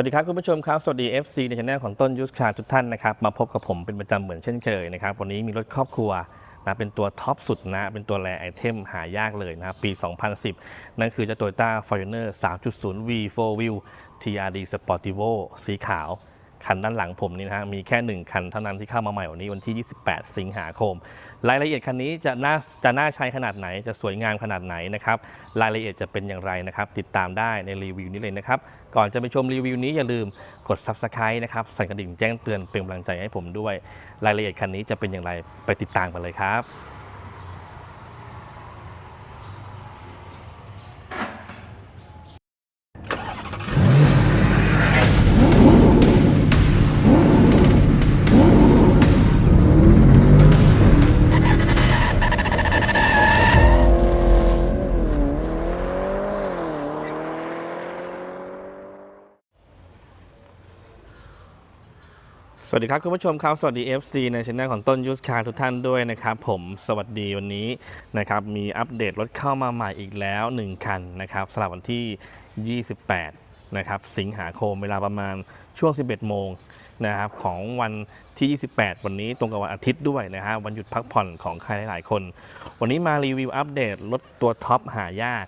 สวัสดีครับคุณผู้ชมครับ สวัสดี FC ในช anel ของต้นยุทธชาทุกท่านนะครับ มาพบกับผมเป็นประจำเหมือนเช่นเคยนะครับ วันนี้มีรถครอบครัวนะเป็นตัวท็อปสุดนะ เป็นตัวแรไอเทมหายากเลยนะครับ ปี 2010 นั่นคือเจ้า Toyota Fortuner 3.0 V 4 Wheel TRD Sportivo สีขาว คันด้านหลังผมนี่นะฮะมีแค่ 1 คันเท่านั้นที่เข้ามาใหม่วันนี้วันที่ 28 สิงหาคม รายละเอียดคันนี้จะน่าจะน่าใช้ขนาดไหน จะสวยงามขนาดไหนนะครับ รายละเอียดจะเป็นอย่างไรนะครับ ติดตามได้ในรีวิวนี้เลยนะครับ ก่อนจะไปชมรีวิวนี้อย่าลืมกด Subscribe นะครับ สั่นกระดิ่งแจ้งเตือนเป็นกำลังใจให้ผมด้วย รายละเอียดคันนี้จะเป็นอย่างไรไปติดตามกันเลยครับ สวัสดีครับคุณผู้ชมครับ สวัสดี FC ในช anel ของต้นยูสคาร์ทุกท่านด้วยนะครับ ผมสวัสดีวันนี้นะครับมีอัปเดตรถเข้ามาใหม่อีกแล้ว 1 คันนะครับสำหรับวันที่ 28 นะครับสิงหาคมเวลาประมาณช่วง 11 โมงนะครับของวันที่ 28 วันนี้ตรงกับวันอาทิตย์ด้วยนะฮะวันหยุดพักผ่อนของใครหลายๆคน วันนี้มารีวิวอัปเดตรถตัวท็อปหายาก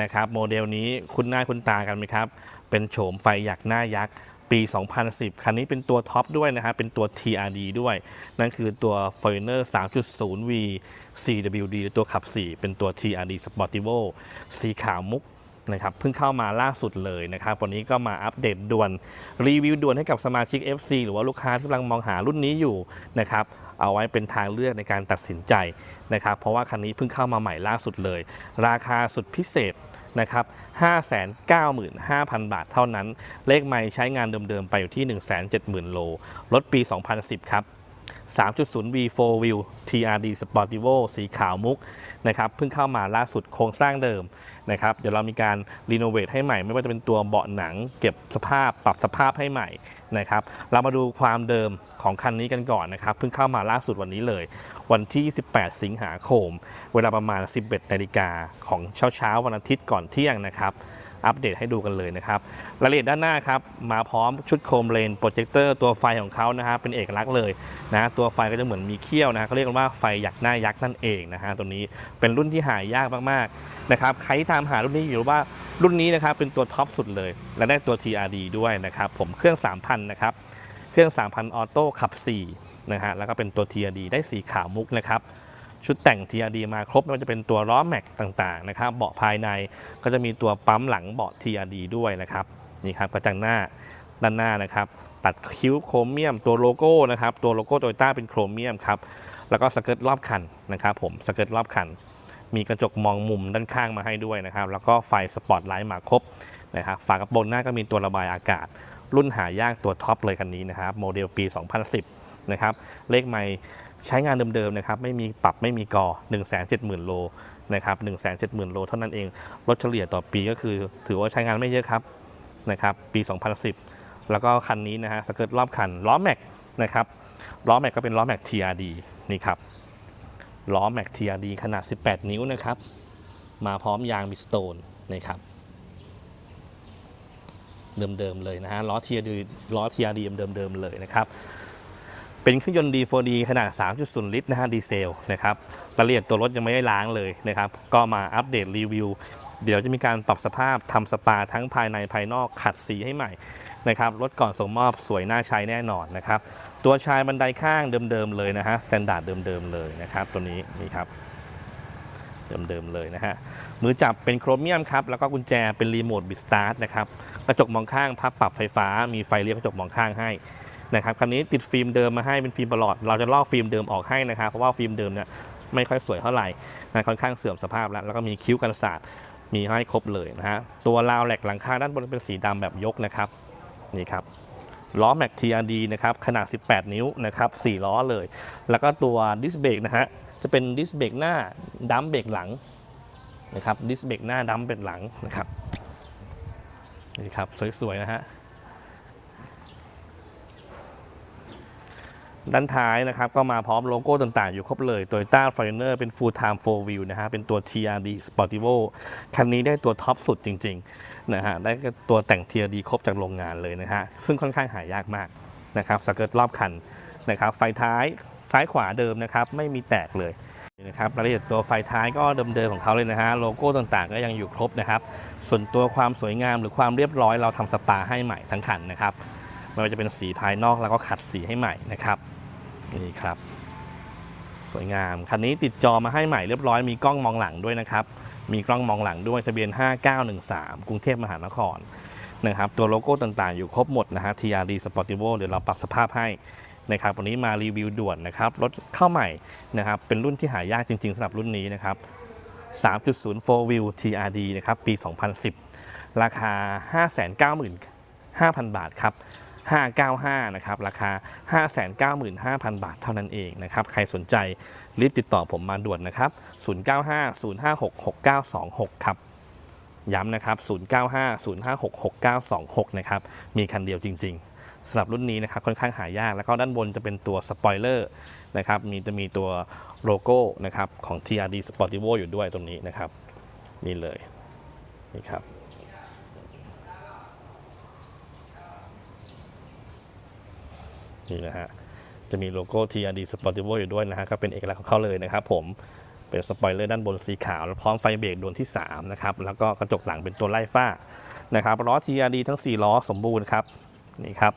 นะครับโมเดลนี้คุณหน้าคุณตากันไหมครับเป็นโฉมไฟหยักหน้ายักษ์ ปี 2010 คันนี้เป็นตัวท็อปด้วยนะฮะ เป็นตัว TRD ด้วย นั่นคือตัว f o r e i g n e r 3.0V CWD ตัวขับ 4 เป็นตัว TRD Sportivo สีขาวมุกนะครับ เพิ่งเข้ามาล่าสุดเลยนะครับ วันนี้ก็มาอัปเดตด่วน รีวิวด่วนให้กับสมาชิก FC หรือว่าลูกค้าที่กำลังมองหารุ่นนี้อยู่นะครับ เอาไว้เป็นทางเลือกในการตัดสินใจนะครับ เพราะว่าคันนี้เพิ่งเข้ามาใหม่ล่าสุดเลย ราคาสุดพิเศษ นะครับ595,000 บาทเท่านั้น เลขไม่ใช้งานเดิมๆ ไปอยู่ที่ 170,000 โล รถปี 2010 ครับ 3.0 V4 Wheel TRD Sportivo สีขาวมุกนะครับเพิ่งเข้ามาล่าสุดโครงสร้างเดิมนะครับเดี๋ยวเรามีการรีโนเวทให้ใหม่ ไม่ว่าจะเป็นตัวเบาะหนัง เก็บสภาพปรับสภาพให้ใหม่นะครับเรามาดูความเดิมของคันนี้กันก่อนนะครับเพิ่งเข้ามาล่าสุดวันนี้เลย วันที่28สิงหาคม เวลาประมาณ 11นาฬิกาของเช้าเช้าวันอาทิตย์ก่อนเที่ยงนะครับ อัปเดตให้ดูกันเลยนะครับรายละเอียดด้านหน้าครับมาพร้อมชุดโคมเลนโปรเจคเตอร์ตัวไฟของเขานะฮะเป็นเอกลักษณ์เลยนะตัวไฟก็จะเหมือนมีเขี้ยวนะเขาเรียกกันว่าไฟหยักหน้ายักษ์นั่นเองนะฮะตัวนี้เป็นรุ่นที่หายากมากๆนะครับใครที่ตามหารุ่นนี้อยู่ว่ารุ่นนี้นะครับเป็นตัวท็อปสุดเลย และได้ตัว TRD ด้วยนะครับผมเครื่อง 3,000นะครับเครื่อง 3,000 ออโต้ขับ4นะฮะแล้วก็เป็นตัว TRD ได้สีขาวมุกนะครับ ชุดแต่ง TRD มาครบไม่ว่าจะเป็นตัวล้อแม็กต่างๆนะครับเบาะภายในก็จะมีตัวปั๊มหลังเบาะ TRD ด้วยนะครับนี่ครับกระจังหน้าด้านหน้านะครับ ตัดคิ้วโครเมียมตัวโลโก้นะครับตัวโลโก้โตโยต้าเป็นโครเมียมครับแล้วก็สเกิร์ตรอบคันนะครับผมสเกิร์ตรอบคัน มีกระจกมองมุมด้านข้างมาให้ด้วยนะครับ แล้วก็ไฟสปอตไลท์มาครบนะครับฝากระโปรงหน้าก็มีตัวระบายอากาศ รุ่นหายากตัวท็อปเลยคันนี้นะครับ โมเดลปี 2010 นะครับ เลขไม่ ใช้งานเดิมๆนะครับไม่มีปรับไม่มีกอ 170,000 โลนะครับ170,000 โลเท่านั้นเองรถเฉลี่ยต่อปีก็คือ ถือว่าใช้งานไม่เยอะครับนะครับปี 2010 แล้วก็คันนี้นะฮะสเกิร์ตรอบคันล้อแม็กนะครับล้อแม็กก็เป็นล้อแม็ก TRD นี่ครับล้อแม็ก TRD ขนาด 18 นิ้วนะครับมาพร้อมยางบิสโตนนะครับเดิมๆเลยนะฮะล้อ TRD ล้อ TRD เดิมๆเลยนะครับ เป็นเครื่องยนต์ D4D ขนาด 3.0 ลิตรนะฮะดีเซลนะครับรายละเอียดตัวรถยังไม่ได้ล้างเลยนะครับ ก็มาอัปเดตรีวิว เดี๋ยวจะมีการปรับสภาพทำสปาทั้งภายในภายนอกขัดสีให้ใหม่นะครับรถก่อนส่งมอบสวยน่าใช้แน่นอนนะครับ ตัวชายบันไดข้างเดิมๆเลยนะฮะสแตนดาร์ดเดิมๆเลยนะครับ ตัวนี้นี่ครับเดิมๆเลยนะฮะ มือจับเป็นโครเมียมครับ แล้วก็กุญแจเป็นรีโมทบิสตาร์ทนะครับ กระจกมองข้างพับปรับไฟฟ้า มีไฟเลี้ยวกระจกมองข้างให้ นะครับคันนี้ติดฟิล์มเดิมมาให้เป็นฟิล์มประหลอด เราจะลอกฟิล์มเดิมออกให้นะครับเพราะว่าฟิล์มเดิมเนี่ยไม่ค่อยสวยเท่าไหร่นะค่อนข้างเสื่อมสภาพแล้ว แล้วก็มีคิ้วกันศาสตร์มีให้ครบเลยนะฮะตัวราวแหลกหลังคาด้านบนเป็นสีดำแบบยกนะครับนี่ครับล้อแม็ก TRD นะครับขนาด 18 นิ้วนะครับ4ล้อเลย แล้วก็ตัวดิสเบรกนะฮะจะเป็นดิสเบรกหน้าดัมเบรกหลังนะครับดิสเบรกหน้าดัมเบรกหลังนะครับนี่ครับสวยๆนะฮะ ด้านท้ายนะครับก็มาพร้อมโลโก้ต่างๆ อยู่ครบเลย Toyota f o r e n e r เป็น Full Time 4 Wheel นะฮะเป็นตัว TRD Sportivo คันนี้ได้ตัวท็อปสุดจริงๆนะฮะได้ตัวแต่ง TRD ครบจากโรงงานเลยนะฮะซึ่งค่อนข้างหายากมากนะครับสเกิร์ตรอบคันนะครับไฟท้ายซ้ายขวาเดิมนะครับไม่มีแตกเลยนะครับรายละเอียดตัวไฟท้ายก็เดิมๆของเขาเลยนะฮะโลโก้ต่างๆ ก็ยังอยู่ครบนะครับ ส่วนตัวความสวยงามหรือความเรียบร้อยเราทำสปาให้ใหม่ทั้งคันนะครับไม่ว่าจะเป็นสีภายนอกแล้วก็ขัดสีให้ใหม่นะครับ นี่ครับ สวยงาม คันนี้ติดจอมาให้ใหม่เรียบร้อยมีกล้องมองหลังด้วยนะครับ มีกล้องมองหลังด้วยทะเบียน 5913 กรุงเทพมหานครนะครับตัวโลโก้ต่างๆ อยู่ครบหมดนะฮะ TRD Sportivo เดี๋ยวเราปรับสภาพให้นะครับวันนี้มารีวิวด่วนนะครับรถเข้าใหม่นะครับเป็นรุ่นที่หายากจริงๆสำหรับรุ่นนี้นะครับ 3.0 4 Wheel TRD นะครับปี 2010 ราคา 595,000 บาทครับ 595 นะครับ ราคา 595,000 บาทเท่านั้นเองนะครับ ใครสนใจรีบติดต่อผมมาด่วนนะครับ 0950566926 ครับ ย้ำนะครับ 0950566926 นะครับ มีคันเดียวจริง ๆสำหรับรุ่นนี้นะครับค่อนข้างหายาก แล้วก็ด้านบนจะเป็นตัวสปอยเลอร์นะครับมีจะมีตัวโลโก้นะครับของ TRD Sportivo อยู่ด้วยตรงนี้นะครับนี่เลยนี่ครับ นี่นะฮะจะมีโลโก้ TRD Sportivo อยู่ด้วยนะฮะก็เป็นเอกลักษณ์ของเขาเลยนะครับผมเป็นสปอยเลอร์ด้านบนสีขาวแล้วพร้อมไฟเบรกดวงที่ 3 นะครับ แล้วก็กระจกหลังเป็นตัวไล่ฟ้านะครับล้อ TRD ทั้ง 4 ล้อสมบูรณ์ครับนี่ครับ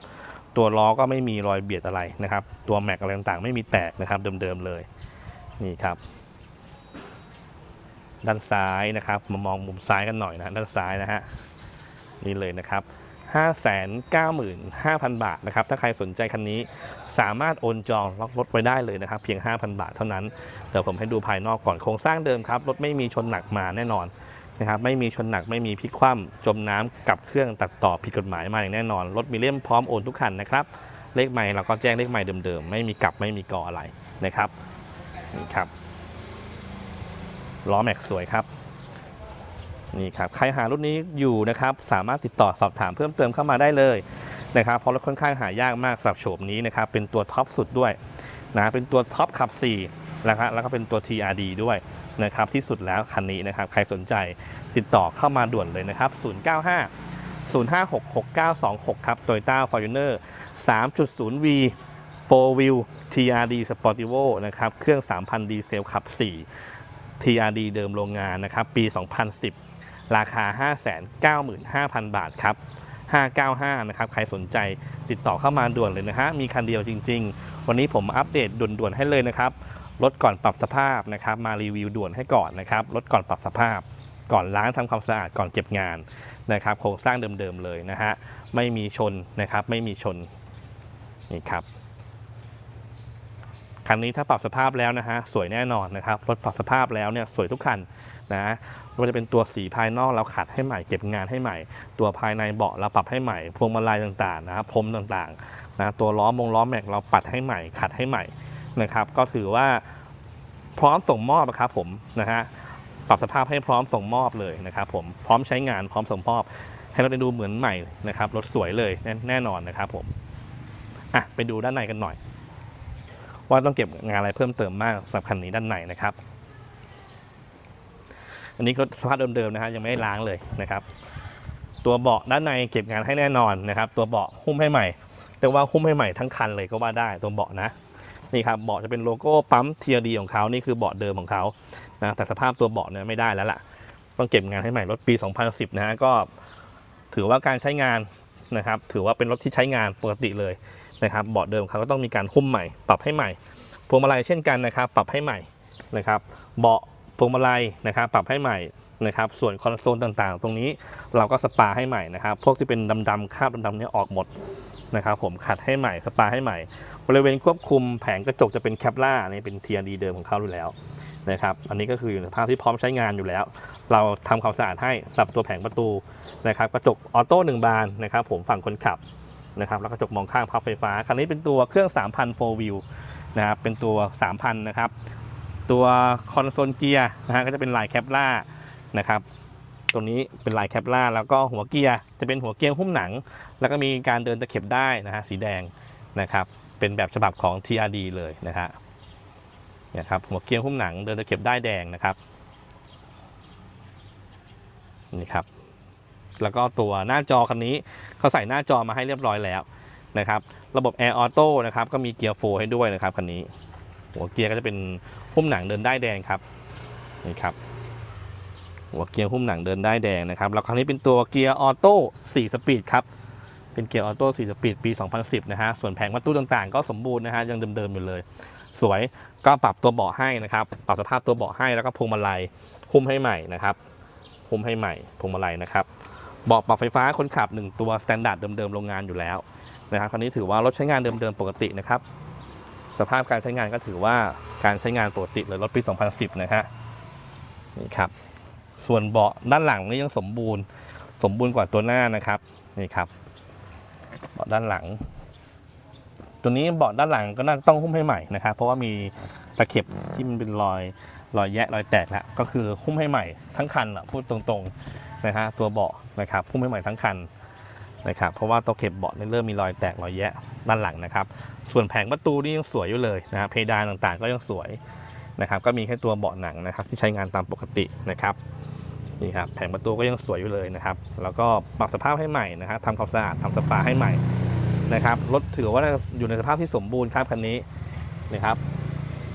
ตัวล้อก็ไม่มีรอยเบียดอะไรนะครับ ตัวแม็กอะไรต่างๆ ไม่มีแตกนะครับเดิมๆเลยนี่ครับ ด้านซ้ายนะครับมามองมุมซ้ายกันหน่อยนะด้านซ้ายนะฮะนี่เลยนะครับ 595,000 บาทนะครับ ถ้าใครสนใจคันนี้สามารถโอนจองล็อกรถไว้ได้เลยนะครับ เพียง 5,000 บาทเท่านั้น เดี๋ยวผมให้ดูภายนอกก่อนโครงสร้างเดิมครับ รถไม่มีชนหนักมาแน่นอนนะครับ ไม่มีชนหนักไม่มีพลิกคว่ำจมน้ำกับเครื่องตัดต่อผิดกฎหมายมาอย่างแน่นอน รถมีเล่มพร้อมโอนทุกคันนะครับ เลขใหม่เราก็แจ้งเลขใหม่เดิมๆ ไม่มีกลับไม่มีก่ออะไรนะครับนี่ครับล้อแม็กสวยครับ นี่ครับใครหารุ่นนี้อยู่นะครับสามารถติดต่อสอบถามเพิ่มเติมเข้ามาได้เลยนะครับเพราะรถค่อนข้างหายากมากสำหรับโฉมนี้นะครับเป็นตัวท็อปสุดด้วยนะเป็นตัวท็อปขับ4นะครับแล้วก็เป็นตัว TRD ด้วยนะครับที่สุดแล้วคันนี้นะครับใครสนใจติดต่อเข้ามาด่วนเลยนะครับ 095 056 6926 ครับ Toyota Fortuner 3.0V 4 Wheel TRD Sportivo นะครับ เครื่อง 3,000 ดีเซลขับ 4 TRD เดิมโรงงานนะครับ ปี 2010 ราคา 595,000 บาทครับ 595 นะครับ ใครสนใจติดต่อเข้ามาด่วนเลยนะฮะ มีคันเดียวจริง ๆ วันนี้ผมอัปเดตด่วนๆให้เลยนะครับรถก่อนปรับสภาพนะครับ มารีวิวด่วนให้ก่อนนะครับรถก่อนปรับสภาพ ก่อนล้างทำความสะอาดก่อนเก็บงานนะครับ โครงสร้างเดิมๆเลยนะฮะ ไม่มีชนนะครับ ไม่มีชน นี่ครับคันนี้ถ้าปรับสภาพแล้วนะฮะ สวยแน่นอนนะครับ รถปรับสภาพแล้วเนี่ยสวยทุกคัน นะไม่ว่าจะเป็นตัวสีภายนอกเราขัดให้ใหม่เก็บงานให้ใหม่ ตัวภายในเบาะเราปรับให้ใหม่ พวงมาลัยต่างๆนะครับพรมต่างๆนะตัวล้อมงล้อแม็กเราปัดให้ใหม่ ขัดให้ใหม่นะครับ ก็ถือว่าพร้อมส่งมอบอะครับผมนะฮะปรับสภาพให้พร้อมส่งมอบเลยนะครับ ผมพร้อมใช้งานพร้อมส่งมอบ ให้เราได้ดูเหมือนใหม่นะครับรถสวยเลยแนแน่นอนนะครับผมอะไปดูด้านในกันหน่อย ว่าต้องเก็บงานอะไรเพิ่มเติมมากสำหรับคันนี้ด้านในนะครับ อันนี้ก็สภาพเดิมๆนะฮะยังไม่ได้ล้างเลยนะครับ ตัวเบาะด้านในเก็บงานให้แน่นอนนะครับ ตัวเบาะหุ้มให้ใหม่เรียกว่าหุ้มให้ใหม่ทั้งคันเลยก็ว่าได้ตัวเบาะนะนี่ครับเบาะจะเป็นโลโก้ปั๊มเทียดีของเขานี่คือเบาะเดิมของเขานะแต่สภาพตัวเบาะเนี่ยไม่ได้แล้วล่ะ ต้องเก็บงานให้ใหม่รถปี 2010 นะฮะก็ถือว่าการใช้งานนะครับ ถือว่าเป็นรถที่ใช้งานปกติเลยนะครับเบาะเดิมเขาก็ต้องมีการหุ้มใหม่ ปรับให้ใหม่พวงมาลัยเช่นกันนะครับ ปรับให้ใหม่นะครับ เบาะ วงมาลัยนะครับปรับให้ใหม่นะครับส่วนคอนโซลต่างๆ ตรงนี้เราก็สปาให้ใหม่นะครับ พวกที่เป็นดำๆคราบดำๆเนี่ยออกหมดนะครับผมขัดให้ใหม่สปาให้ใหม่ บริเวณควบคุมแผงกระจกจะเป็นแคปล่านี่เป็น TRD เดิมของเขาอยู่แล้วนะครับอันนี้ก็คืออยู่ในสภาพที่พร้อมใช้งานอยู่แล้ว เราทำความสะอาดให้สำหรับตัวแผงประตูนะครับกระจกออโต้หนึ่งบานนะครับผมฝั่งคนขับนะครับแล้วกระจกมองข้างพับไฟฟ้าคันนี้เป็นตัวเครื่อง 3,000 4 wheel นะครับเป็นตัว 3,000 นะครับ ตัวคอนโซลเกียร์นะฮะก็จะเป็นลายแคปล่านะครับตรงนี้เป็นลายแคปล่าแล้วก็หัวเกียร์จะเป็นหัวเกียร์หุ้มหนัง แล้วก็มีการเดินตะเข็บได้นะฮะสีแดงนะครับเป็นแบบฉบับของ TRD เลยนะฮะเนี่ยครับหัวเกียร์หุ้มหนังเดินตะเข็บได้แดงนะครับนี่ครับแล้วก็ตัวหน้าจอคันนี้เขาใส่หน้าจอมาให้เรียบร้อยแล้วนะครับ ระบบ Air Auto นะครับก็มีเกียร์โฟให้ด้วยนะครับคันนี้ หัวเกียร์ก็จะเป็น หุ้มหนังเดินได้แดงครับนี่ครับหัวเกียร์หุ้มหนังเดินได้แดงนะครับแล้วครั้งนี้เป็นตัวเกียร์ออโต้4สปีดครับเป็นเกียร์ออโต้4สปีดปี 2010 นะฮะส่วนแผงประตูต่างๆ ก็สมบูรณ์นะฮะยังเดิมๆอยู่เลย สวยก็ปรับตัวเบาะให้นะครับปรับสภาพตัวเบาะให้แล้วก็พวงมาลัยหุ้มให้ใหม่นะครับหุ้มให้ใหม่พวงมาลัยนะครับเบาะปรับไฟฟ้าคนขับ 1 ตัวสแตนดาร์ดเดิมๆโรงงานอยู่แล้วนะครับคราวนี้ถือว่ารถใช้งานเดิมๆปกตินะครับ สภาพการใช้งานก็ถือว่าการใช้งานปกติเลยรถปี 2010 นะฮะนี่ครับ ส่วนเบาะด้านหลังนี่ยังสมบูรณ์ สมบูรณ์กว่าตัวหน้านะครับนี่ครับเบาะด้านหลัง ตัวนี้เบาะด้านหลังก็น่าต้องหุ้มให้ใหม่นะครับ เพราะว่ามีตะเข็บที่มันเป็นรอยรอยแยะรอยแตกแล้วก็คือหุ้มให้ใหม่ทั้งคันอะพูดตรงๆนะฮะตัวเบาะนะครับหุ้มให้ใหม่ทั้งคัน นะครับเพราะว่าตะเข็บเบาะเนี่เริ่มมีรอยแตกรอยแยะด้านหลังนะครับ ส่วนแผงประตูนี่ยังสวยอยู่เลยนะฮะเพดานต่างๆ ก็ยังสวยนะครับ ก็มีแค่ตัวเบาะหนังนะครับ ที่ใช้งานตามปกตินะครับนี่ครับแผงประตูก็ยังสวยอยู่เลยนะครับ แล้วก็ปรับสภาพให้ใหม่นะครับทำความสะอาดทำสปาให้ใหม่นะครับรถถือว่าอยู่ในสภาพที่สมบูรณ์ครับคันนี้นะครับ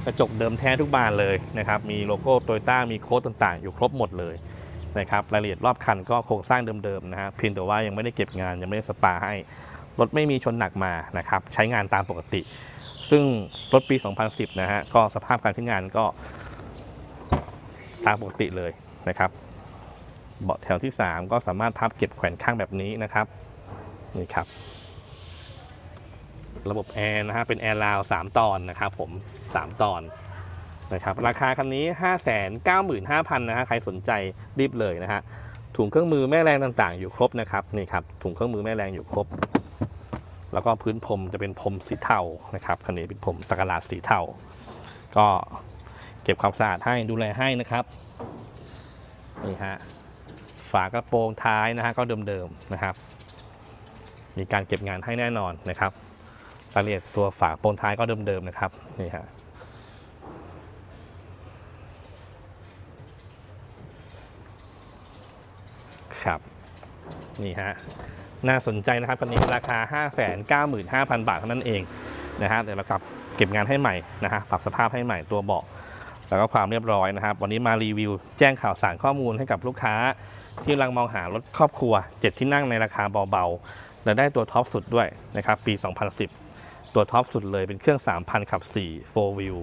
กระจกเดิมแท้ทุกบานเลยนะครับ มีโลโก้โตโยต้ามีโค้ดต่างๆ อยู่ครบหมดเลย นะครับรายละเอียดรอบคันก็โครงสร้างเดิมๆนะฮะเพียงแต่ว่ายังไม่ได้เก็บงานยังไม่ได้สปาให้ รถไม่มีชนหนักมานะครับใช้งานตามปกติ ซึ่งรถปี 2010 นะฮะก็สภาพการใช้งานก็ตามปกติเลยนะครับเบาะแถวที่ 3 ก็สามารถพับเก็บแขวนข้างแบบนี้นะครับนี่ครับระบบแอร์นะฮะเป็นแอร์ราว3ตอนนะครับผม 3 ตอน นะครับราคาคันนี้ 595,000นะฮะใครสนใจรีบเลยนะฮะถุงเครื่องมือแม่แรงต่างๆ อยู่ครบนะครับนี่ครับถุงเครื่องมือแม่แรงอยู่ครบ แล้วก็พื้นพรมจะเป็นพรมสีเทานะครับคันนี้เป็นพรมสกหลาดสีเทาก็เก็บความสะอาดให้ดูแลให้นะครับนี่ฮะฝากระโปรงท้ายนะฮะก็เดิมๆนะครับ มีการเก็บงานให้แน่นอนนะครับรายละเอียดตัวฝากระโปรงท้ายก็เดิมๆนะครับนี่ฮะครับ นี่ฮะน่าสนใจนะครับคันนี้ราคา 595,000 บาทเท่านั้นเองนะฮะเดี๋ยวเรากลับเก็บงานให้ใหม่นะฮะปรับสภาพให้ใหม่ตัวเบาะแล้วก็ความเรียบร้อยนะครับ วันนี้มารีวิวแจ้งข่าวสารข้อมูลให้กับลูกค้า ที่กำลังมองหารถครอบครัว 7 ที่นั่งในราคาเบาๆ และได้ตัวท็อปสุดด้วยนะครับปี 2010 ตัวท็อปสุดเลยเป็นเครื่อง 3,000ขับ4 4 wheel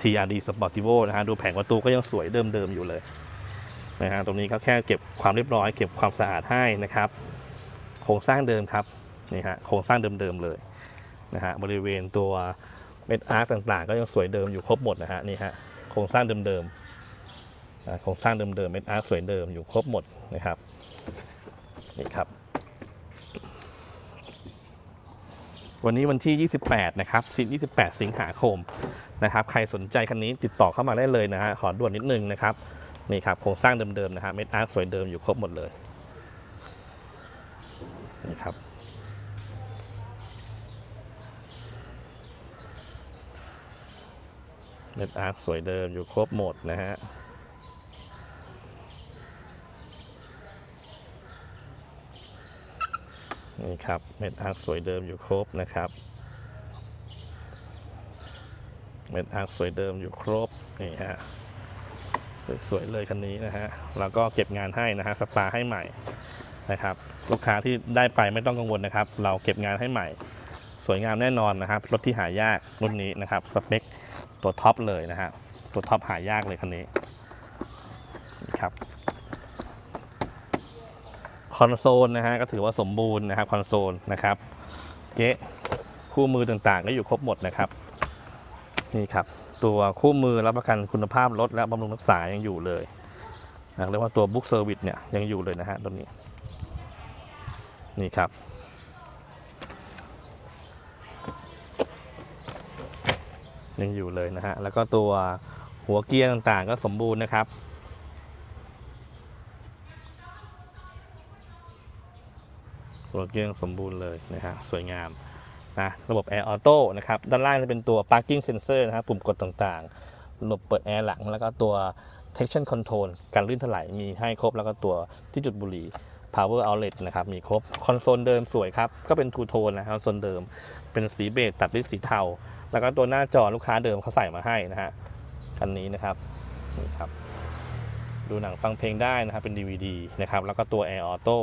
TRD Sportivo นะฮะดูแผงประตูก็ยังสวยเดิมๆอยู่เลย นะฮะตรงนี้เขาแค่เก็บความเรียบร้อย เก็บความสะอาดให้นะครับ โครงสร้างเดิมครับนี่ฮะโครงสร้างเดิมๆเลยนะฮะบริเวณตัวเม็ดอาร์ตต่างๆ ก็ยังสวยเดิมอยู่ครบหมดนะฮะนี่ฮะโครงสร้างเดิมๆโครงสร้างเดิมๆเม็ดอาร์ตสวยเดิมอยู่ครบหมดนะครับนี่ครับ วันนี้วันที่ 28 นะครับสิ28 สิงหาคมนะครับ ใครสนใจคันนี้ติดต่อเข้ามาได้เลยนะฮะขอด่วนนิดนึงนะครับ นี่ครับโครงสร้างเดิมๆนะฮะเม็ดอาร์ตสวยเดิมอยู่ครบหมดเลยนี่ครับเม็ดอาร์คสวยเดิมอยู่ครบหมดนะฮะนี่ครับเม็ดอาร์คสวยเดิมอยู่ครบนะครับเม็ดอาร์คสวยเดิมอยู่ครบนี่ฮะ สวยๆเลยคันนี้นะฮะแล้วก็เก็บงานให้นะฮะสปาให้ใหม่นะครับ ลูกค้าที่ได้ไปไม่ต้องกังวลนะครับ เราเก็บงานให้ใหม่ สวยงามแน่นอนนะครับรถที่หายากรุ่นนี้นะครับสเปคตัวท็อปเลยนะฮะตัวท็อปหายากเลยคันนี้นครับคอนโซลนะฮะก็ถือว่าสมบูรณ์นะครับคอนโซลนะครับเก๊ะคู่มือต่างๆก็อยู่ครบหมดนะครับ นี่ครับ ตัวคู่มือรับประกันคุณภาพรถและบำรุงรักษายังอยู่เลยนะเรียกว่าตัวบุ๊กเซอร์วิสเนี่ยยังอยู่เลยนะฮะตัวนี้ นี่ครับยังอยู่เลยนะฮะ แล้วก็ตัวหัวเกียร์ต่างๆ ก็สมบูรณ์นะครับ หัวเกียร์สมบูรณ์เลยนะฮะ สวยงาม นะระบบ Air Auto นะครับด้านล่างจะเป็นตัว Parking Sensor นะครับปุ่มกดต่างๆ ระบบเปิดแอร์หลัง แล้วก็ตัว Traction Control การลื่นถลายมีให้ครบ แล้วก็ตัวที่จุดบุหรี่ Power Outlet นะครับมีครบคอนโซลเดิมสวยครับ ก็เป็นทูโทนนะครับคอนโซลเดิม เป็นสีเบจตัดด้วยสีเทา แล้วก็ตัวหน้าจอลูกค้าเดิมเขาใส่มาให้นะฮะคันนี้นะครับนี่ครับดูหนังฟังเพลงได้นะครับเป็น DVD นะครับแล้วก็ตัว Air Auto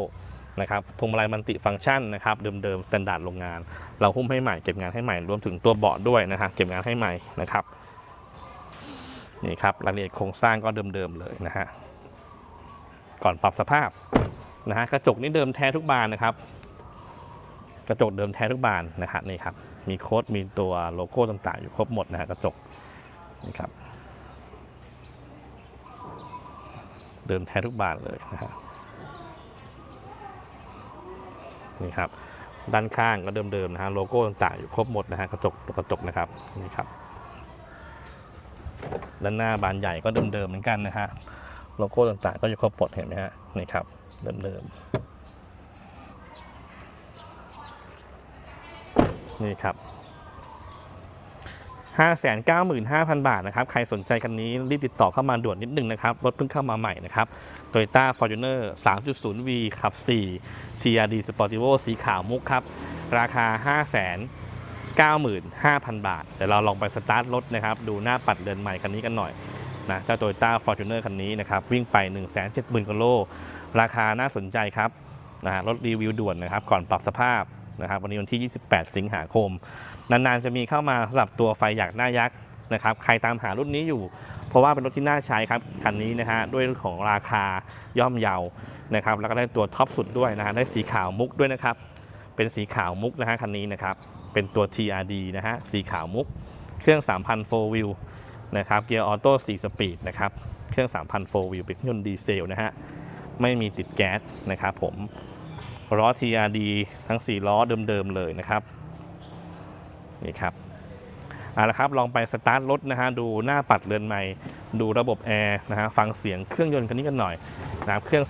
นะครับพวงมาลัยมันติฟังก์ชันนะครับเดิมๆสแตนดาร์ดโรงงาน เราหุ้มให้ใหม่เก็บงานให้ใหม่รวมถึงตัวเบาะด้วยนะครับเก็บงานให้ใหม่นะครับนี่ครับรายละเอียดโครงสร้างก็เดิมๆเลยนะฮะก่อนปรับสภาพนะฮะกระจกนี่เดิมแท้ทุกบานนะครับ กระจกเดิมแท้ทุกบานนะฮะนี่ครับมีโค้ดมีตัวโลโก้ต่างๆอยู่ครบหมดนะฮะกระจกนี่ครับเดิมแท้ทุกบานเลยนะฮะ นี่ครับด้านข้างก็เดิมๆนะฮะโลโก้ต่างๆอยู่ครบหมดนะฮะกระจกกระจกนะครับนี่ครับด้านหน้าบานใหญ่ก็เดิมๆเหมือนกันนะฮะโลโก้ต่างๆ ก็อยู่ครบหมดเห็นไหมฮะนี่ครับเดิมๆนี่ครับ 595,000 บาทนะครับ ใครสนใจคันนี้รีบติดต่อเข้ามาด่วนนิดนึงนะครับ รถเพิ่งเข้ามาใหม่นะครับ Toyota Fortuner 3.0V ขับ 4 TRD Sportivo สีขาวมุกครับ ราคา 595,000 บาท เดี๋ยวเราลองไปสตาร์ทรถนะครับ ดูหน้าปัดเดินใหม่คันนี้กันหน่อยนะเจ้า Toyota Fortuner คันนี้นะครับ วิ่งไป 170,000กิโล ราคาน่าสนใจครับนะรถรีวิวด่วนนะครับ ก่อนปรับสภาพนะครับวันนี้วันที่ 28 สิงหาคม นานๆจะมีเข้ามาสำหรับตัวไฟหยักหน้ายักษ์นะครับใครตามหารุ่นนี้อยู่ เพราะว่าเป็นรถที่น่าใช้ครับคันนี้นะฮะด้วยของราคาย่อมเยานะครับแล้วก็ได้ตัวท็อปสุดด้วยนะฮะได้สีขาวมุกด้วยนะครับเป็นสีขาวมุกนะฮะคันนี้นะครับเป็นตัว TRD นะฮะสีขาวมุก เครื่อง 3,000 4 wheel นะครับเกียร์ออโต้4สปีดนะครับเครื่อง 3,000 4 wheel เป็นเครื่องยนต์ดีเซลนะฮะไม่มีติดแก๊สนะครับผมล้อ TRD ทั้ง 4 ล้อเดิมๆเลยนะครับ นี่ครับเอาละครับลองไปสตาร์ทรถนะฮะดูหน้าปัดเรือนใหม่ดูระบบแอร์นะฮะฟังเสียงเครื่องยนต์คันนี้กันหน่อยนะครับเครื่อง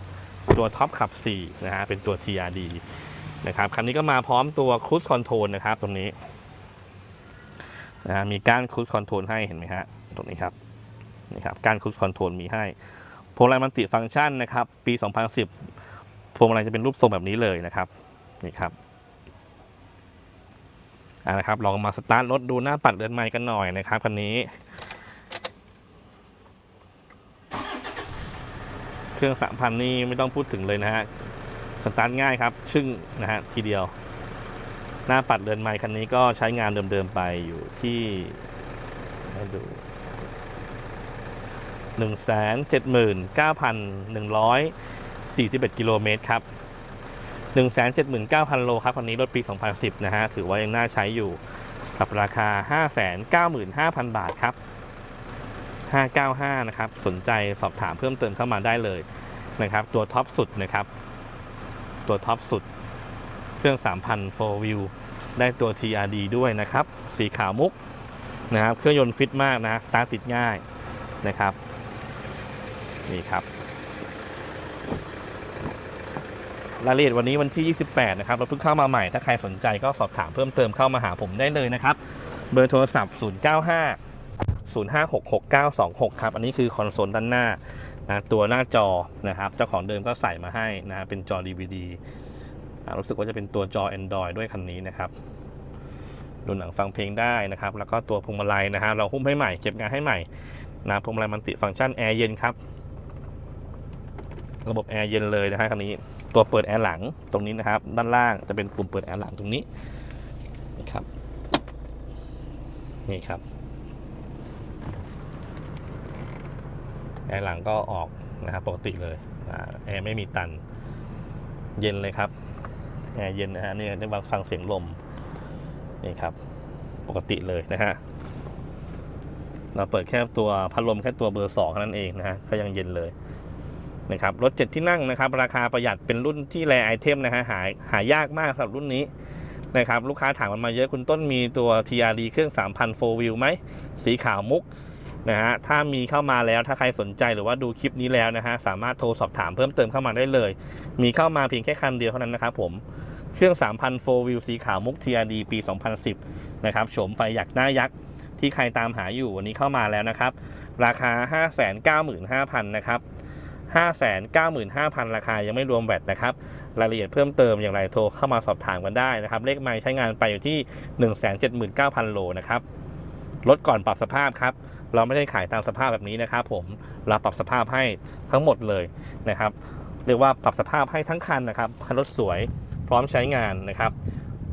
3,000 ตัวท็อปขับ4นะฮะเป็นตัว TRD นะครับคันนี้ก็มาพร้อมตัวค i ู e คอนโทรลนะครับตรงนี้นะฮะมีกานค i ู e คอนโทรลให้เห็นไหมฮะตรงนี้ครับนี่ครับกานค i ู e คอนโทรลมีให้พวงมาลัยมันติฟังก์ชันนะครับปี 2010พวงมาลัยจะเป็นรูปทรงแบบนี้เลยนะครับนี่ครับ นะครับลองมาสตาร์ทรถดูหน้าปัดเรือนใหม่กันหน่อยนะครับคันนี้ เครื่อง3,000นี่ไม่ต้องพูดถึงเลยนะฮะสตาร์ทง่ายครับ ชึ่งนะฮะทีเดียว หน้าปัดเรือนใหม่คันนี้ก็ใช้งานเดิมๆไปอยู่ที่ให้ดู179,141กิโลเมตรครับ 179,000 โลครับคันนี้รถปี 2010 นะฮะ ถือว่ายังน่าใช้อยู่กับราคา 595,000 บาทครับ 595 นะครับ สนใจสอบถามเพิ่มเติมเข้ามาได้เลยนะครับ ตัวท็อปสุดนะครับ ตัวท็อปสุด เครื่อง 3,000 4 wheel ได้ตัว TRD ด้วยนะครับ สีขาวมุกนะครับ เครื่องยนต์ฟิตมากนะ สตาร์ทติดง่ายนะครับ นี่ครับ รายละเอียดวันนี้วันที่ 28 นะครับเราเพิ่งเข้ามาใหม่ ถ้าใครสนใจก็สอบถามเพิ่มเติมเข้ามาหาผมได้เลยนะครับ เบอร์โทรศัพท์ 095 0566926 ครับ อันนี้คือคอนโซลด้านหน้านะตัวหน้าจอนะครับ เจ้าของเดิมก็ใส่มาให้นะเป็นจอ DVD อ่ารู้สึกว่าจะเป็นตัวจอ Android ด้วยคันนี้นะครับดูหนังฟังเพลงได้นะครับ แล้วก็ตัวพวงมาลัยนะฮะเราหุ้มให้ใหม่เก็บงานให้ใหม่นะพวงมาลัยมันติฟังก์ชันแอร์เย็นครับ ระบบแอร์เย็นเลยนะฮะคันนี้ ตัวเปิดแอร์หลังตรงนี้นะครับ ด้านล่างจะเป็นปุ่มเปิดแอร์หลังตรงนี้นะครับนี่ครับแอร์หลังก็ออกนะครับปกติเลยแอร์ไม่มีตัน เย็นเลยครับแอร์เย็นนะฮะนี่ได้ฟังเสียงลมนี่ครับ ปกติเลยนะฮะเราเปิดแค่ตัวพัดลมแค่ตัวเบอร์สองเท่านั้นเองนะฮะก็ยังเย็นเลย นะครับรถ 7 ที่นั่งนะครับ ราคาประหยัดเป็นรุ่นที่แรไอเทมนะฮะหาหายากมากสำหรับรุ่นนี้นะครับลูกค้าถามกันมาเยอะคุณต้นมีตัว TRD เครื่อง 3,000 4 wheel ไหม สีขาวมุกนะฮะถ้ามีเข้ามาแล้วถ้าใครสนใจหรือว่าดูคลิปนี้แล้วนะฮะสามารถโทรสอบถามเพิ่มเติมเข้ามาได้เลย มีเข้ามาเพียงแค่คันเดียวเท่านั้นนะครับผมเครื่อง 3,000 4 wheel สีขาวมุก TRD ปี 2010 นะครับโฉมไฟหยักหน้ายักษ์ที่ใครตามหาอยู่วันนี้เข้ามาแล้วนะครับ ราคา 595,000นะครับ 595,000 ราคายังไม่รวมแวตนะครับ รายละเอียดเพิ่มเติมอย่างไรโทรเข้ามาสอบถามกันได้นะครับ เลขไม้ใช้งานไปอยู่ที่ 179,000 โลนะครับรถก่อนปรับสภาพครับ เราไม่ได้ขายตามสภาพแบบนี้นะครับผมเราปรับสภาพให้ทั้งหมดเลยนะครับ เรียกว่าปรับสภาพให้ทั้งคันนะครับให้รถสวยพร้อมใช้งานนะครับ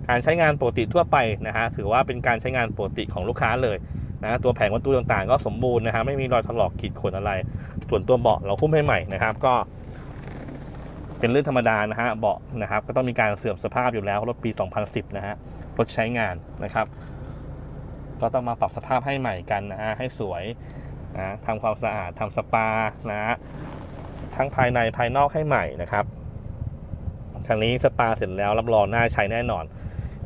การใช้งานปกติทั่วไปนะฮะถือว่าเป็นการใช้งานปกติของลูกค้าเลย นะตัวแผงวัตถุต่างๆ ก็สมบูรณ์นะฮะไม่มีรอยถลอกขีดข่วนอะไร ส่วนตัวเบาะเราพุ่มให้ใหม่นะครับก็เป็นเรื่องธรรมดานะฮะเบาะนะครับก็ต้องมีการเสื่อมสภาพอยู่แล้วรถปี 2010 นะฮะรถใช้งานนะครับ ก็ต้องมาปรับสภาพให้ใหม่กันนะฮะให้สวยนะทำความสะอาดทำสปานะฮะทั้งภายในภายนอกให้ใหม่นะครับครั้งนี้สปาเสร็จแล้วรับรองน่าใช้แน่นอน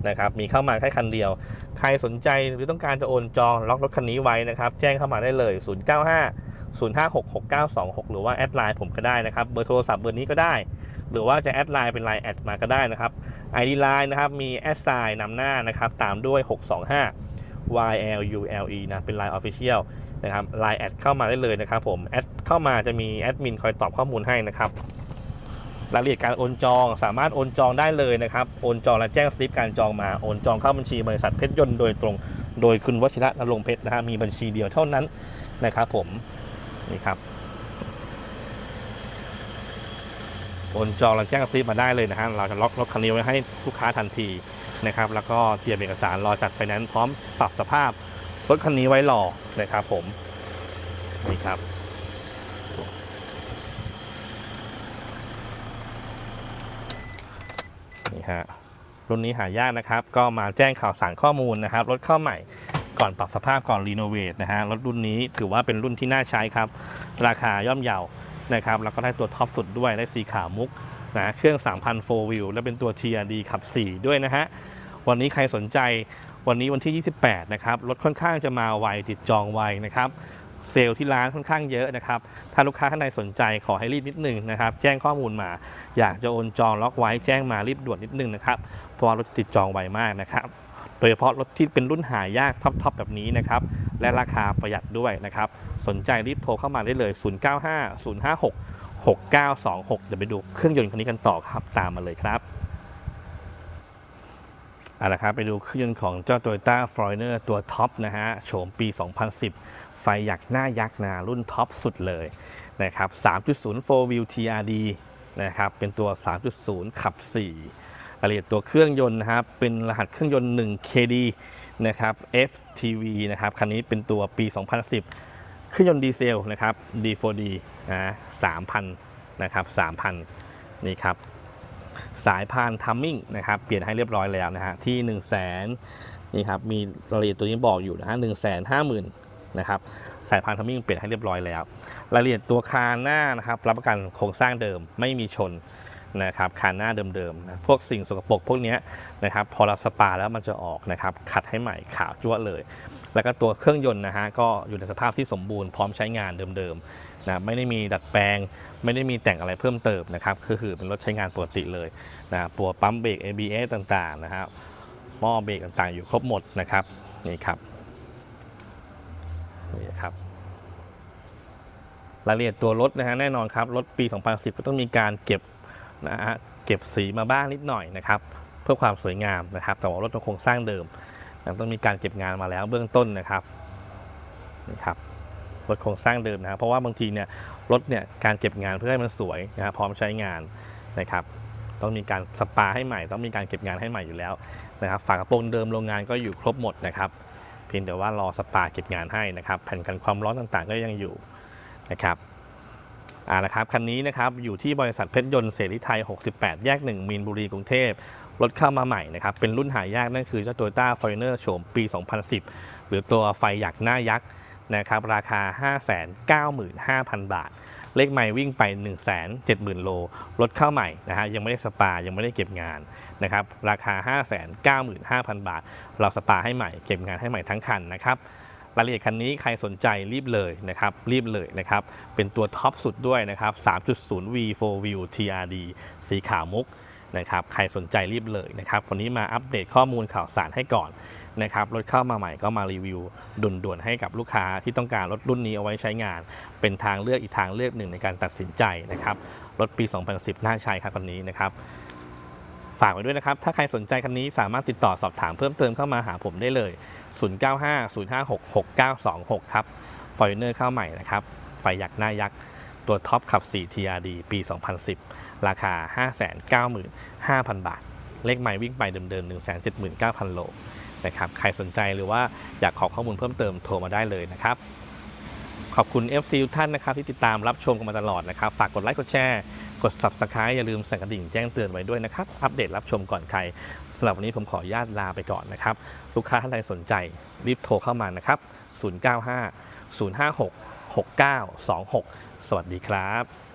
นะครับมีเข้ามาแค่คันเดียว ใครสนใจหรือต้องการจะโอนจองล็อกรถคันนี้ไว้นะครับ แจ้งเข้ามาได้เลย 095 0566926 หรือว่าแอดไลน์ผมก็ได้นะครับ เบอร์โทรศัพท์เบอร์นี้ก็ได้ หรือว่าจะแอดไลน์เป็นไลน์แอดมาก็ได้นะครับ ID Line นะครับมีแอดไซน์นำหน้านะครับตามด้วย 625 YLULE นะเป็น Line Official นะครับ Line แอดเข้ามาได้เลยนะครับผมแอดเข้ามาจะมีแอดมินคอยตอบข้อมูลให้นะครับ รายละเอียดการโอนจอง สามารถโอนจองได้เลยนะครับ โอนจองและแจ้งสลิปการจองมา โอนจองเข้าบัญชีบริษัทเพชรยนต์โดยตรง โดยคุณวชิระนรงเพชรนะฮะ มีบัญชีเดียวเท่านั้นนะครับผม นี่ครับ โอนจองและแจ้งสลิปมาได้เลยนะฮะ เราจะล็อกรถคันนี้ไว้ให้ลูกค้าทันทีนะครับ แล้วก็เตรียมเอกสารรอจัดไฟแนนซ์พร้อมปรับสภาพรถคันนี้ไว้รอนะครับผม นี่ครับ ฮะรุ่นนี้หายากนะครับ ก็มาแจ้งข่าวสารข้อมูลนะครับ รถเข้าใหม่ก่อนปรับสภาพก่อนรีโนเวทนะฮะ รถรุ่นนี้ถือว่าเป็นรุ่นที่น่าใช้ครับ ราคาย่อมเยานะครับ แล้วก็ได้ตัวท็อปสุดด้วย ได้สีขาวมุกนะเครื่อง 3,000 4 wheel และเป็นตัว TRD ขับ 4 ด้วยนะฮะ วันนี้ใครสนใจวันนี้วันที่ 28 นะครับ รถค่อนข้างจะมาไวติดจองไวนะครับ เซลล์ที่ร้านค่อนข้างเยอะนะครับ ถ้าลูกค้าท่านใดสนใจขอให้รีบนิดนึงนะครับ แจ้งข้อมูลมา อยากจะโอนจองล็อกไว้แจ้งมารีบด่วนนิดนึงนะครับ เพราะว่ารถติดจองไวมากนะครับ โดยเฉพาะรถที่เป็นรุ่นหายากท็อปๆแบบนี้นะครับ และราคาประหยัดด้วยนะครับ สนใจรีบโทรเข้ามาได้เลย 095 056 6926 เดี๋ยวไปดูเครื่องยนต์คันนี้กันต่อครับ ตามมาเลยครับเอาละครับไปดูเครื่องยนต์ของเจ้า Toyota f o r e i g n e r ตัวท็อปนะฮะ โฉมปี 2010 ฟหยักหน้ายักษ์นะรุ่นท็อปสุดเลยนะครับ3.0 4 wheel TRD นะครับเป็นตัว 3.0 ขับ 4 รายละเอียดตัวเครื่องยนต์นะครับเป็นรหัสเครื่องยนต์ 1 KD นะครับ FTV นะครับคันนี้เป็นตัวปี 2010 เครื่องยนต์ดีเซลนะครับ D4D นะ3,000นะครับ3,000นี่ครับสายพานทัมมิ่งนะครับเปลี่ยนให้เรียบร้อยแล้วนะฮะที่ 1 0 0 0 0แนี่ครับมีรายละเอียดตัวนี้บอกอยู่นะฮะ1 5 0 0 0 0น นะครับสายพานทัมมิ่งเปลี่ยนให้เรียบร้อยแล้ว รายละเอียดตัวคานหน้านะครับรับประกันโครงสร้างเดิมไม่มีชนนะครับคานหน้าเดิมๆนะพวกสิ่งสกปรกพวกนี้นะครับพอเราสปาแล้วมันจะออกนะครับขัดให้ใหม่ขาวจั่วเลย แล้วก็ตัวเครื่องยนต์นะฮะก็อยู่ในสภาพที่สมบูรณ์พร้อมใช้งานเดิมๆนะไม่ได้มีดัดแปลง ไม่ได้มีแต่งอะไรเพิ่มเติมนะครับคือคือเป็นรถใช้งานปกติเลยนะตัวปั๊มเบรก ABS ต่างๆนะครับหม้อเบรกต่างๆ อยู่ครบหมดนะครับนี่ครับ นี่ครับรายละเอียดตัวรถนะฮะแน่นอนครับรถปี 2010 ก็ต้องมีการเก็บนะฮะเก็บสีมาบ้างนิดหน่อยนะครับเพื่อความสวยงามนะครับแต่ว่ารถยังคงสร้างเดิมต้องมีการเก็บงานมาแล้วเบื้องต้นนะครับนี่ครับรถโครงสร้างเดิมนะครับเพราะว่าบางทีเนี่ยรถเนี่ยการเก็บงานเพื่อให้มันสวยนะครับพร้อมใช้งานนะครับ ต้องมีการสปาให้ใหม่ ต้องมีการเก็บงานให้ใหม่อยู่แล้วนะครับฝากระโปรงเดิมโรงงานก็อยู่ครบหมดนะครับ เพียงแต่ว่ารอสปาเก็บงานให้นะครับแผ่นกันความร้อนต่างๆก็ยังอยู่นะครับอ่านะครับคันนี้นะครับอยู่ที่บริษัทเพชรยนต์เสรีไทย 68 แยก 1 มีนบุรีกรุงเทพรถเข้ามาใหม่นะครับเป็นรุ่นหายากนั่นคือเจ้า Toyota f o r e i g n e r โฉมปี 2010 หรือตัวไฟหยักหน้ายักษ์นะครับราคา 595,000 บาท เลขใหม่วิ่งไป 170,000 โล รถเข้าใหม่นะฮะยังไม่ได้สปายังไม่ได้เก็บงานนะครับราคา 595,000 บาท เราสปาให้ใหม่เก็บงานให้ใหม่ทั้งคันนะครับรายละเอียดคันนี้ใครสนใจรีบเลยนะครับรีบเลยนะครับเป็นตัวท็อปสุดด้วยนะครับ 3.0 V4 View TRD สีขาวมุกนะครับใครสนใจรีบเลยนะครับวันนี้มาอัปเดตข้อมูลข่าวสารให้ก่อน นะครับรถเข้ามาใหม่ก็มารีวิวด่วนๆให้กับลูกค้าที่ต้องการรถรุ่นนี้เอาไว้ใช้งาน เป็นทางเลือกอีกทางเลือกหนึ่งในการตัดสินใจนะครับรถปี 2010 น่าใช้ครับคันนี้นะครับฝากไว้ด้วยนะครับ ถ้าใครสนใจคันนี้สามารถติดต่อสอบถามเพิ่มเติมเข้ามาหาผมได้เลย 0950566926 ครับฟอยเนอร์เข้าใหม่นะครับ ไฟยักหน้ายักษ์ตัวท็อปขับ 4 TRD ปี 2010 ราคา 595,000 บาท เลขใหม่วิ่งไปเดิมๆ 179,000 โล นะครับใครสนใจหรือว่าอยากขอข้อมูลเพิ่มเติมโทรมาได้เลยนะครับ ขอบคุณ FC ทุกท่านนะครับที่ติดตามรับชมกันมาตลอดนะครับ ฝากกดไลค์กดแชร์กด Subscribe อย่าลืมสั่นกระดิ่งแจ้งเตือนไว้ด้วยนะครับ อัปเดตรับชมก่อนใครสำหรับวันนี้ผมขออนุญาตลาไปก่อนนะครับ ลูกค้าท่านใดสนใจรีบโทรเข้ามานะครับ 095 056 6926 สวัสดีครับ